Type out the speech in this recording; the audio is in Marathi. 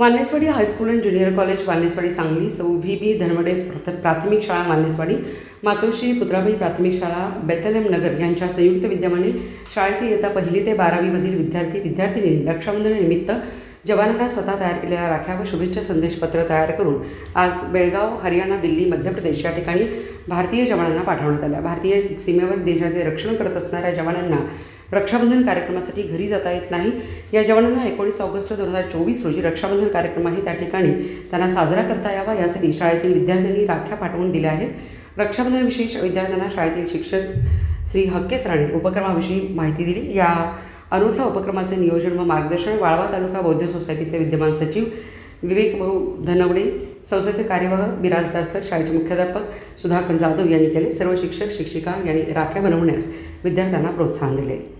Walneswadi high school and junior college Walneswadi Sangli सौ व्ही बी धनवडे प्रथ प्राथमिक शाळा वालनेसवाडी मातोश्री पुत्राबाई प्राथमिक शाळा बेथलेम नगर यांच्या संयुक्त विद्यमाने शाळेत इयत्ता पहिली ते बारावीमधील विद्यार्थी विद्यार्थिनी रक्षाबंधनानिमित्त जवानांना स्वतः तयार केलेल्या राख्या व शुभेच्छा संदेशपत्र तयार करून आज बेळगाव हरियाणा दिल्ली मध्य प्रदेश या ठिकाणी भारतीय जवानांना पाठवण्यात आल्या. भारतीय सीमेवर देशाचे रक्षण करत असणाऱ्या जवानांना रक्षाबंधन कार्यक्रमासाठी घरी जाता येत नाही. या जवानांना एकोणीस ऑगस्ट दोन हजार चोवीस रोजी रक्षाबंधन कार्यक्रम आहे. त्या ठिकाणी त्यांना साजरा करता यावा. यासाठी शाळेतील विद्यार्थ्यांनी राख्या पाठवून दिल्या आहेत. रक्षाबंधनविषयी विशेष विद्यार्थ्यांना शाळेतील शिक्षक श्री हक्के राणे उपक्रमाविषयी माहिती दिली. या अनोख्या उपक्रमाचे नियोजन व मार्गदर्शन वाळवा तालुका बौद्ध सोसायटीचे विद्यमान सचिव विवेक भाऊ धनवडे संस्थेचे कार्यवाह बिराजदार सर शाळेचे मुख्याध्यापक सुधाकर जाधव यांनी केले. सर्व शिक्षक शिक्षिका यांनी राख्या बनवण्यास विद्यार्थ्यांना प्रोत्साहन दिले.